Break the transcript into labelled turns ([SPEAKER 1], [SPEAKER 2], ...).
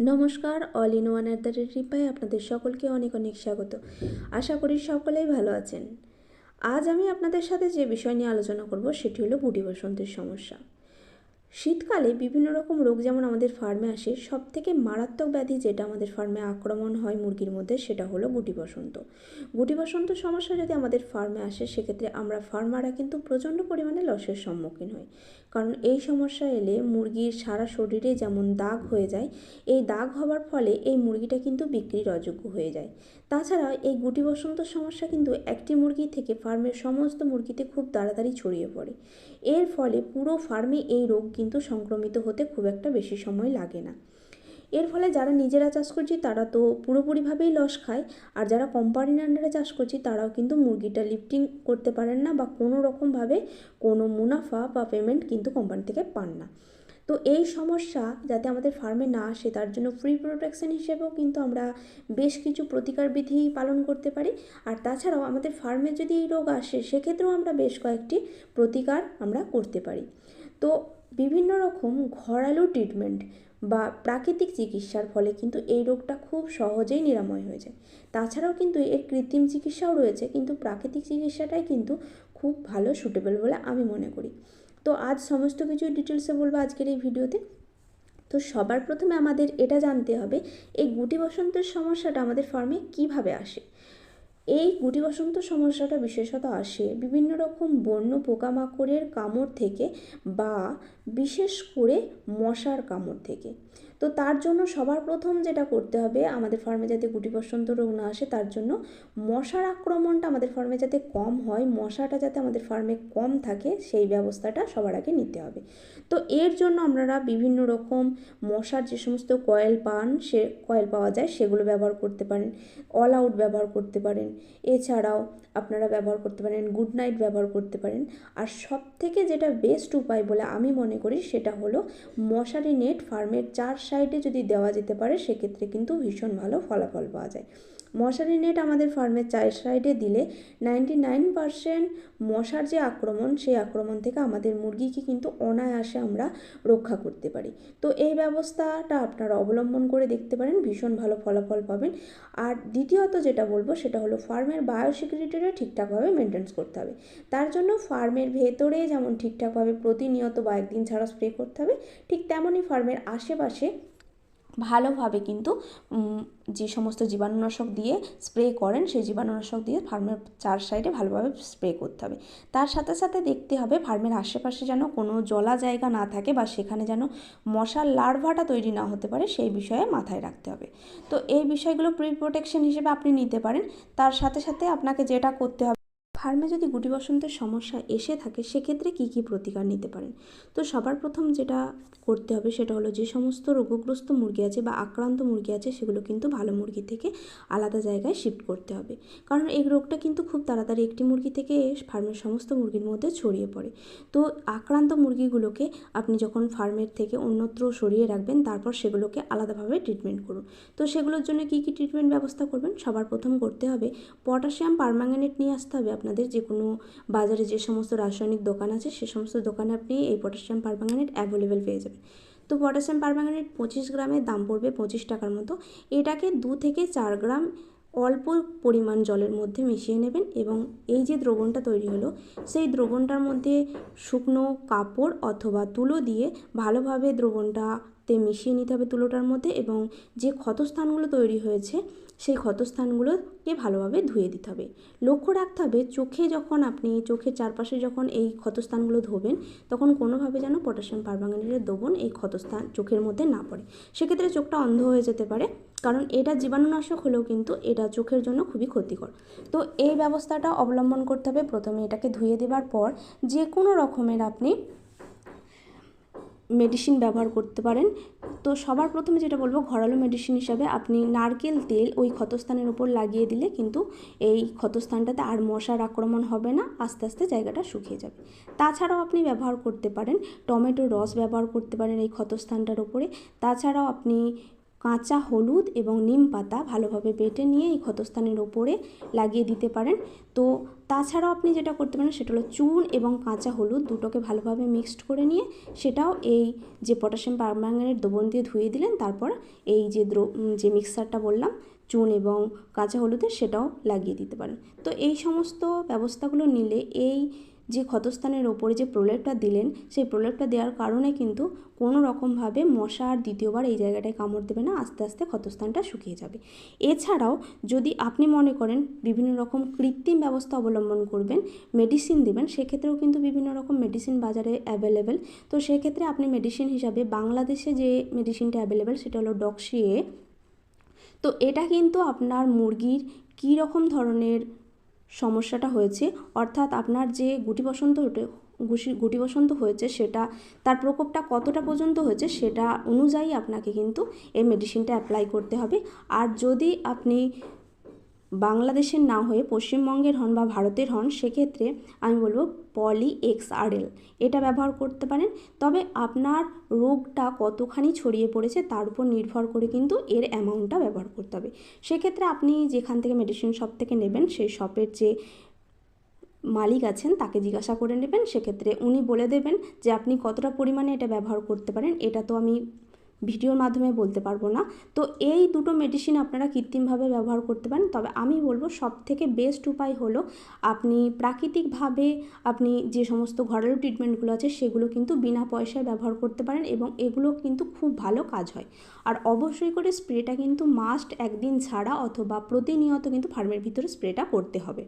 [SPEAKER 1] নমস্কার, all in one at the rate রিপাই আপনাদের সকলকে অনেক অনেক স্বাগত। আশা করি সকলেই ভালো আছেন। আজ আমি আপনাদের সাথে যে বিষয় নিয়ে আলোচনা করব, সেটি হলো গুটি বসন্তের সমস্যা। শীতকালে বিভিন্ন রকম রোগ যেমন আমাদের ফার্মে আসে সব থেকে মারাত্মক ব্যাধি যেটা আমাদের ফার্মে আক্রমণ হয় মুরগির মধ্যে সেটা হলো গুটি বসন্ত। গুটি বসন্ত সমস্যা যদি আমাদের ফার্মে আসে, সেক্ষেত্রে আমরা ফার্মাররা কিন্তু প্রচণ্ড পরিমাণে লসের সম্মুখীন হই। কারণ এই সমস্যা এলে মুরগির সারা শরীরে যেমন দাগ হয়ে যায়, এই দাগ হওয়ার ফলে এই মুরগিটা কিন্তু বিক্রির অযোগ্য হয়ে যায়। তাছাড়া এই গুটি বসন্ত সমস্যা কিন্তু একটি মুরগি থেকে ফার্মের সমস্ত মুরগিতে খুব তাড়াতাড়ি ছড়িয়ে পড়ে। এর ফলে পুরো ফার্মে এই রোগ কিন্তু সংক্রমিত হতে খুব একটা বেশি সময় লাগে না। এর ফলে যারা নিজেরা চাষ করছি, তারা তো পুরোপুরিভাবেই লস খায়। আর যারা কোম্পানির আন্ডারে চাষ করছি, তারাও কিন্তু মুরগিটা লিফটিং করতে পারেন না বা কোনো রকমভাবে কোনো মুনাফা বা পেমেন্ট কিন্তু কোম্পানি থেকে পান না। তো এই সমস্যা যাতে আমাদের ফার্মে না আসে, তার জন্য ফ্রি প্রোটেকশন হিসেবেও কিন্তু আমরা বেশ কিছু প্রতিকার বিধি পালন করতে পারি। আর তাছাড়াও আমাদের ফার্মে যদি এই রোগ আসে, সেক্ষেত্রেও আমরা বেশ কয়েকটি প্রতিকার আমরা করতে পারি। তো বিভিন্ন রকম ঘরালো ট্রিটমেন্ট বা প্রাকৃতিক চিকিৎসার ফলে কিন্তু এই রোগটা খুব সহজেই নিরাময় হয়ে যায়। তাছাড়াও কিন্তু এর কৃত্রিম চিকিৎসাও রয়েছে, কিন্তু প্রাকৃতিক চিকিৎসাটাই কিন্তু খুব ভালো সুটেবল বলে আমি মনে করি। তো আজ সমস্ত কিছু ডিটেলসে বলব আজকের এই ভিডিওতে। তো সবার প্রথমে আমাদের এটা জানতে হবে, এই গুটি বসন্তের সমস্যাটা আমাদের ফার্মে কীভাবে আসে? এই গুটি বসন্ত সমস্যাটা বিশেষত আসে বিভিন্ন রকম বন্য পোকামাকড়ের কামড় থেকে বা বিশেষ করে মশার কামড় থেকে। তো তার জন্য সবার প্রথম যেটা করতে হবে, আমাদের ফার্মে যাতে গুটি বসন্ত রোগ না আসে, তার জন্য মশার আক্রমণটা আমাদের ফার্মে যাতে কম হয়, মশাটা যাতে আমাদের ফার্মে কম থাকে, সেই ব্যবস্থাটা সবার আগে নিতে হবে। তো এর জন্য আপনারা বিভিন্ন রকম মশার যে সমস্ত কয়েল পান, সে কয়েল পাওয়া যায়, সেগুলো ব্যবহার করতে পারেন। অল আউট ব্যবহার করতে পারেন। এছাড়াও আপনারা ব্যবহার করতে পারেন, গুড নাইট ব্যবহার করতে পারেন। আর সব থেকে যেটা বেস্ট উপায় বলে আমি মনে করি, সেটা হলো মশারি নেট ফার্মের চার সাইডে যদি দেওয়া যেতে পারে, সেক্ষেত্রে কিন্তু ভীষণ ভালো ফলাফল পাওয়া যায়। মশারি নেট আমাদের ফার্মের চার সাইডে দিলে নাইনটি নাইন মশার যে আক্রমণ, সেই আক্রমণ থেকে আমাদের মুরগিকে কিন্তু অনায়াসে আমরা রক্ষা করতে পারি। তো এই ব্যবস্থাটা আপনারা অবলম্বন করে দেখতে পারেন, ভীষণ ভালো ফলাফল পাবেন। আর দ্বিতীয়ত যেটা বলব, সেটা হলো ফার্মের বায়োসিকিউরিটিরও ঠিকঠাকভাবে মেনটেন্স করতে হবে। তার জন্য ফার্মের ভেতরে যেমন ঠিকঠাকভাবে প্রতিনিয়ত বা একদিন ছাড়া স্প্রে করতে হবে, ঠিক তেমনই ফার্মের আশেপাশে ভালোভাবে কিন্তু যে সমস্ত জীবাণুনাশক দিয়ে স্প্রে করেন, সেই জীবাণুনাশক দিয়ে ফার্মের চার সাইডে ভালোভাবে স্প্রে করতে হবে। তার সাথে সাথে দেখতে হবে ফার্মের আশেপাশে যেন কোনো জলা জায়গা না থাকে বা সেখানে যেন মশার লার্ভাটা তৈরি না হতে পারে, সেই বিষয়ে মাথায় রাখতে হবে। তো এই বিষয়গুলো প্রি প্রোটেকশন হিসেবে আপনি নিতে পারেন। তার সাথে সাথে আপনাকে যেটা করতে হবে ফার্মে যদি গুটি বসন্তের সমস্যা এসে থাকে, সেক্ষেত্রে কী কী প্রতিকার নিতে পারেন? তো সবার প্রথম যেটা করতে হবে সেটা হলো যে সমস্ত রোগগ্রস্ত মুরগি আছে বা আক্রান্ত মুরগি আছে, সেগুলো কিন্তু ভালো মুরগি থেকে আলাদা জায়গায় শিফট করতে হবে। কারণ এই রোগটা কিন্তু খুব তাড়াতাড়ি একটি মুরগি থেকে ফার্মের সমস্ত মুরগির মধ্যে ছড়িয়ে পড়ে। তো আক্রান্ত মুরগিগুলোকে আপনি যখন ফার্মের থেকে অন্যত্র সরিয়ে রাখবেন, তারপর সেগুলোকে আলাদাভাবে ট্রিটমেন্ট করুন। তো সেগুলোর জন্য কী কী ট্রিটমেন্ট ব্যবস্থা করবেন? সবার প্রথম করতে হবে, পটাশিয়াম পারম্যাঙ্গানেট নিয়ে আসতে হবে আপনাদের যে কোনো বাজারে যে সমস্ত রাসায়নিক দোকান আছে, সে সমস্ত দোকানে আপনি এই পটাশিয়াম পারমাঙ্গানেট অ্যাভেলেবেল পেয়ে যাবেন। তো পটাশিয়াম পারমাঙ্গানেট পঁচিশ গ্রামের দাম পড়বে পঁচিশ টাকার মতো। এটাকে দু থেকে চার গ্রাম অল্প পরিমাণ জলের মধ্যে মিশিয়ে নেবেন এবং এই যে দ্রবণটা তৈরি হলো, সেই দ্রবণটার মধ্যে শুকনো কাপড় অথবা তুলো দিয়ে ভালোভাবে দ্রবণটাতে মিশিয়ে নিতে হবে তুলোটার মধ্যে এবং যে ক্ষতস্থানগুলো তৈরি হয়েছে, সেই ক্ষতস্থানগুলোকে ভালোভাবে ধুয়ে দিতে হবে। লক্ষ্য রাখতে হবে চোখে যখন আপনি, চোখের চারপাশে যখন এই ক্ষতস্থানগুলো ধোবেন, তখন কোনোভাবে যেন পটাশিয়াম পারম্যাঙ্গানেটের দ্রবণ এই ক্ষতস্থান চোখের মধ্যে না পড়ে। সেক্ষেত্রে চোখটা অন্ধ হয়ে যেতে পারে। কারণ এটা জীবাণুনাশক হলেও কিন্তু এটা চোখের জন্য খুবই ক্ষতিকর। তো এই ব্যবস্থাটা অবলম্বন করতে হবে। প্রথমে এটাকে ধুয়ে দেবার পর যে কোনো রকমের আপনি মেডিসিন ব্যবহার করতে পারেন। তো সবার প্রথমে যেটা বলব ঘরালো মেডিসিন হিসাবে আপনি নারকেল তেল ওই ক্ষতস্থানের উপর লাগিয়ে দিলে কিন্তু এই ক্ষতস্থানটাতে আর মশার আক্রমণ হবে না, আস্তে আস্তে জায়গাটা শুকিয়ে যাবে। তাছাড়াও আপনি ব্যবহার করতে পারেন টমেটোর রস ব্যবহার করতে পারেন এই ক্ষতস্থানটার উপরে। তাছাড়াও আপনি কাঁচা হলুদ এবং নিম পাতা ভালোভাবে বেটে নিয়ে এই ক্ষতস্থানের ওপরে লাগিয়ে দিতে পারেন। তো তাছাড়াও আপনি যেটা করতে পারেন সেটা হলো চুন এবং কাঁচা হলুদ দুটোকে ভালোভাবে মিক্সড করে নিয়ে সেটাও এই যে পটাশিয়াম পারম্যাঙ্গানেট দ্রবণ দিয়ে ধুয়ে দিলেন, তারপর এই যে দ্র যে মিক্সারটা বললাম, চুন এবং কাঁচা হলুদের সেটাও লাগিয়ে দিতে পারেন। তো এই সমস্ত ব্যবস্থাগুলো নিলে এই যে ক্ষতস্থানের ওপরে যে প্রলেপটা দিলেন, সেই প্রলেপটা দেওয়ার কারণে কিন্তু কোনো রকমভাবে মশা আর দ্বিতীয়বার এই জায়গাটায় কামড় দেবে না, আস্তে আস্তে ক্ষতস্থানটা শুকিয়ে যাবে। এছাড়াও যদি আপনি মনে করেন বিভিন্ন রকম কৃত্রিম ব্যবস্থা অবলম্বন করবেন মেডিসিন দেবেন, সেক্ষেত্রেও কিন্তু বিভিন্ন রকম মেডিসিন বাজারে অ্যাভেলেবেল তো সেক্ষেত্রে আপনি মেডিসিন হিসাবে বাংলাদেশে যে মেডিসিনটা অ্যাভেলেবেল সেটা হলো ডক্সিএ তো এটা কিন্তু আপনার মুরগির কী রকম ধরনের সমস্যাটা হয়েছে। অর্থাৎ আপনার যে গুটি বসন্ত ঘুষি গুটি বসন্ত হয়েছে সেটা, তার প্রকোপটা কতটা পর্যন্ত হয়েছে সেটা অনুযায়ী আপনাকে কিন্তু এই মেডিসিনটা অ্যাপ্লাই করতে হবে। আর যদি আপনি বাংলাদেশের না হয়ে পশ্চিমবঙ্গের হন বা ভারতের হন, সেক্ষেত্রে আমি বলব পলি এক্স আরএল এটা ব্যবহার করতে পারেন, তবে আপনার রোগটা কতখানি ছড়িয়ে পড়েছে তার উপর নির্ভর করে কিন্তু এর অ্যামাউন্টটা ব্যবহার করতে হবে। সেক্ষেত্রে আপনি যেখান থেকে মেডিসিন শপ থেকে নেবেন, সেই শপের যে মালিক আছেন, তাকে জিজ্ঞাসা করে নেবেন। সেক্ষেত্রে উনি বলে দেবেন যে, আপনি কতটা পরিমাণে এটা ব্যবহার করতে পারেন? এটা তো আমি ভিডিওর মাধ্যমে বলতে পারব না। তো এই দুটো মেডিসিন আপনারা কৃত্রিমভাবে ব্যবহার করতে পারেন। তবে আমি বলব সব থেকে বেস্ট উপায় হলো আপনি প্রাকৃতিকভাবে আপনি যে সমস্ত ঘরেলু ট্রিটমেন্টগুলো আছে সেগুলো কিন্তু বিনা পয়সায় ব্যবহার করতে পারেন এবং এগুলো কিন্তু খুব ভালো কাজ হয়। আর অবশ্যই করে স্প্রেটা কিন্তু মাস্ট একদিন ছাড়া অথবা প্রতিনিয়ত কিন্তু ফার্মের ভিতরে স্প্রেটা করতে হবে।